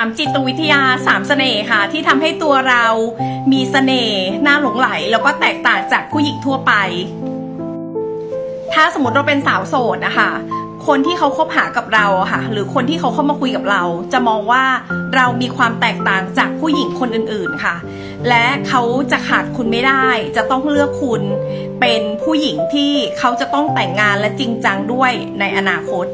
ามจิตวิทยาสามเสน่ห์ค่ะ ที่ทำให้ตัวเรามีเสน่ห์น่าหลงไหล แล้วก็แตกต่างจากผู้หญิงทั่วไป ถ้าสมมติเราเป็นสาวโสดนะคะคนที่เขาคบหากับเราค่ะ หรือคนที่เขาเข้ามาคุยกับเรา จะมองว่าเรามีความแตกต่างจากผู้หญิงคนอื่นๆค่ะ และเขาจะขาดคุณไม่ได้ จะต้องเลือกคุณเป็นผู้หญิงที่เขาจะต้องแต่งงานและจริงจังด้วยในอนาคต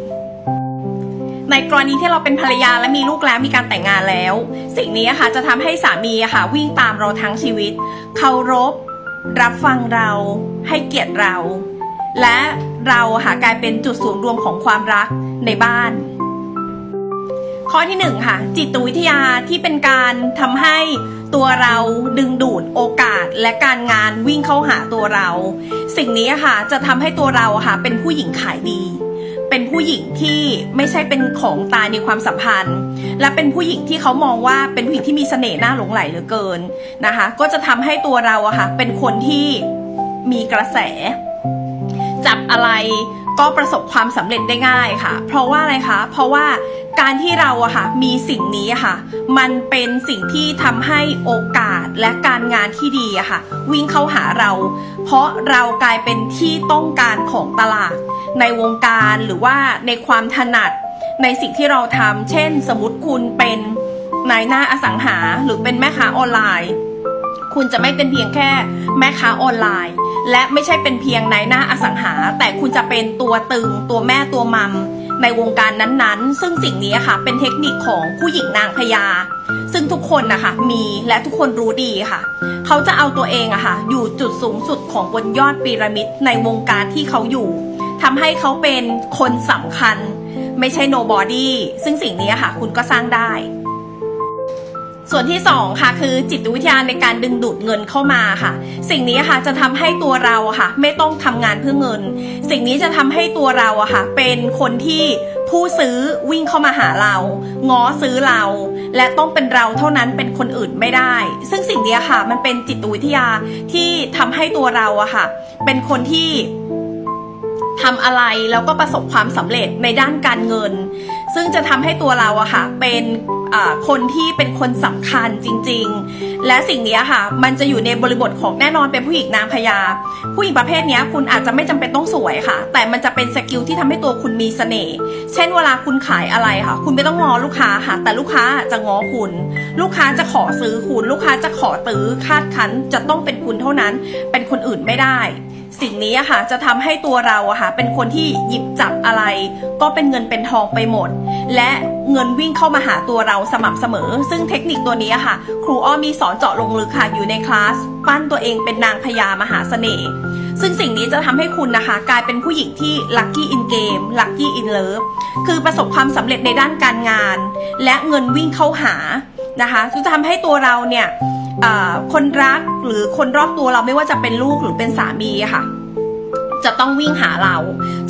ในกรณีที่เราเป็นภรรยาและมีลูกแล้วมีการแต่งงานแล้ว สิ่งนี้ค่ะจะทำให้สามีค่ะวิ่งตามเราทั้งชีวิตเคารพ รับฟังเราให้เกียรติเรา และเราค่ะกลายเป็นจุดศูนย์รวมของความรักในบ้าน ข้อที่หนึ่งค่ะ จิตวิทยาที่เป็นการทำให้ตัวเราดึงดูดโอกาสและการงานวิ่งเข้าหาตัวเรา สิ่งนี้ค่ะจะทำให้ตัวเราค่ะเป็นผู้หญิงขายดี เป็นผู้หญิงที่ไม่ใช่เป็นของตายในความสัมพันธ์ และเป็นผู้หญิงที่เขามองว่าเป็นผู้หญิงที่มีเสน่ห์น่าหลงไหลเหลือเกินนะคะ ก็จะทำให้ตัวเราอะค่ะเป็นคนที่มีกระแส จับอะไร ก็ประสบความสำเร็จได้ง่ายค่ะ เพราะว่าอะไรคะ เพราะว่าการที่เราอะค่ะมีสิ่งนี้ค่ะ มันเป็นสิ่งที่ทำให้โอกาสและการงานที่ดีอะค่ะ วิ่งเข้าหาเรา เพราะเรากลายเป็นที่ต้องการของตลาด ในวงการหรือว่าในความถนัดในสิ่งที่เราทำเช่น สมมติคุณเป็นนายหน้าอสังหาหรือเป็นแม่ค้าออนไลน์ คุณจะไม่เป็นเพียงแค่แม่ค้าออนไลน์ และไม่ใช่เป็นเพียงนายหน้าอสังหา แต่คุณจะเป็นตัวตึงตัวแม่ตัวมัมในวงการนั้นๆ ซึ่งสิ่งนี้ค่ะ เป็นเทคนิคของผู้หญิงนางพญาซึ่งทุกคนนะคะมีและทุกคนรู้ดีค่ะ เขาจะเอาตัวเองอะค่ะ อยู่จุดสูงสุดของบนยอดพีระมิดในวงการที่เขาอยู่ทำให้เขาเป็นคนสำคัญ ไม่ใช่ nobody ซึ่งสิ่งนี้ค่ะ คุณก็สร้างได้ ส่วนที่สองค่ะ คือจิตวิทยาในการดึงดูดเงินเข้ามาค่ะ สิ่งนี้ค่ะจะทำให้ตัวเราค่ะ ไม่ต้องทำงานเพื่อเงิน สิ่งนี้จะทำให้ตัวเราอะค่ะ เป็นคนที่ผู้ซื้อวิ่งเข้ามาหาเรา ง้อซื้อเรา และต้องเป็นเราเท่านั้นเป็นคนอื่นไม่ได้ ซึ่งสิ่งนี้ค่ะ มันเป็นจิตวิทยาที่ทำให้ตัวเราอะค่ะ เป็นคนที่ทำอะไรแล้วก็ประสบความสำเร็จในด้านการเงิน ซึ่งจะทำให้ตัวเราอะค่ะเป็นคนที่เป็นคนสำคัญจริง ๆ และสิ่งนี้ค่ะ มันจะอยู่ในบริบทของแน่นอนเป็นผู้หญิงนางพญาผู้หญิงประเภทนี้คุณอาจจะไม่จำเป็นต้องสวยค่ะ แต่มันจะเป็นสกิลที่ทำให้ตัวคุณมีเสน่ห์เช่นเวลาคุณขายอะไรค่ะ คุณไม่ต้องงอลูกค้าค่ะ แต่ลูกค้าจะงอคุณ ลูกค้าจะขอซื้อคุณ ลูกค้าจะขอตื้อคาดคั้นจะต้องเป็นคุณเท่านั้น เป็นคนอื่นไม่ได้ สิ่งนี้อะค่ะจะทำให้ตัวเราอะค่ะเป็นคนที่หยิบจับอะไร ก็เป็นเงินเป็นทองไปหมด และเงินวิ่งเข้ามาหาตัวเราสม่ำเสมอ ซึ่งเทคนิคตัวนี้อะค่ะ ครูอ้อมีสอนเจาะลงลึกค่ะอยู่ในคลาสปั้นตัวเองเป็นนางพญามหาเสน่ห์ซึ่งสิ่งนี้จะทำให้คุณนะคะ กลายเป็นผู้หญิงที่ลัคกี้อินเกมลัคกี้อินเลิฟคือประสบความสำเร็จในด้านการงาน และเงินวิ่งเข้าหานะคะจะทำให้ตัวเราเนี่ย คนรักหรือคนรอบตัวเราไม่ว่าจะเป็นลูกหรือเป็นสามีค่ะ จะต้องวิ่งหาเรา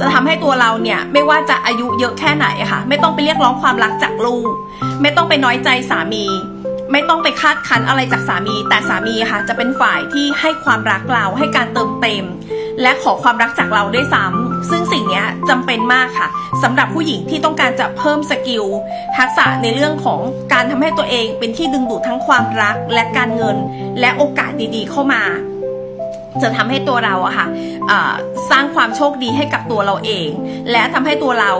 จะทำให้ตัวเราเนี่ยไม่ว่าจะอายุเยอะแค่ไหนค่ะ ไม่ต้องไปเรียกร้องความรักจากลูก ไม่ต้องไปน้อยใจสามี ไม่ต้องไปคาดคั้นอะไรจากสามี แต่สามีค่ะ จะเป็นฝ่ายที่ให้ความรักเราให้การเติมเต็ม และขอความรักจากเราด้วยซ้ำ ซึ่งสิ่งนี้จำเป็นมากค่ะสำหรับผู้หญิงที่ต้องการจะเพิ่มสกิลทักษะในเรื่องของการทำให้ตัวเองเป็นที่ดึงดูดทั้งความรักและการเงิน และโอกาสดีๆ เข้ามา จะทำให้ตัวเราอะค่ะสร้างความโชคดีให้กับตัวเราเอง และทำให้ตัวเรา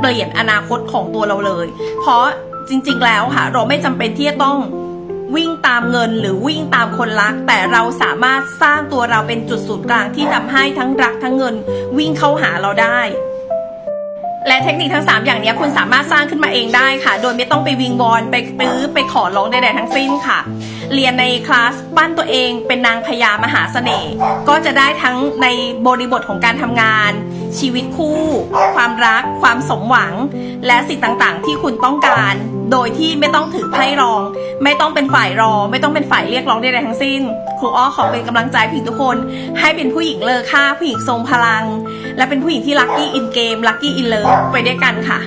เปลี่ยนอนาคตของตัวเราเลย เพราะจริงๆแล้วค่ะ เราไม่จำเป็นที่จะต้อง วิ่งตามเงินหรือวิ่งตามคนรัก แต่เราสามารถสร้างตัวเราเป็นจุดศูนย์กลางที่ทำให้ทั้งรักทั้งเงิน วิ่งเข้าหาเราได้ และเทคนิคทั้ง 3 อย่างนี้คุณสามารถสร้างขึ้นมาเองได้ค่ะ โดยไม่ต้องไปวิงวอนไปตื้อไปขอร้องใดๆทั้งสิ้นค่ะ เรียนในคลาสปั้นตัวเองเป็นนางพญามหาเสน่ห์ก็จะได้ทั้งในบริบทของการทำงาน ชีวิตคู่ ความรัก ความสมหวัง และสิ่งต่างๆ ที่คุณต้องการ โดยที่ไม่ต้องถือไพ่รอง ไม่ต้องเป็นฝ่ายรอ ไม่ต้องเป็นฝ่ายเรียกร้องใดๆทั้งสิ้นครูอ้อขอเป็นกำลังใจผู้หญิงทุกคน ให้เป็นผู้หญิงเลอค่าผู้หญิงทรงพลัง และเป็นผู้หญิงที่ลัคกี้อินเกมลัคกี้อินเลิฟไปด้วยกันค่ะ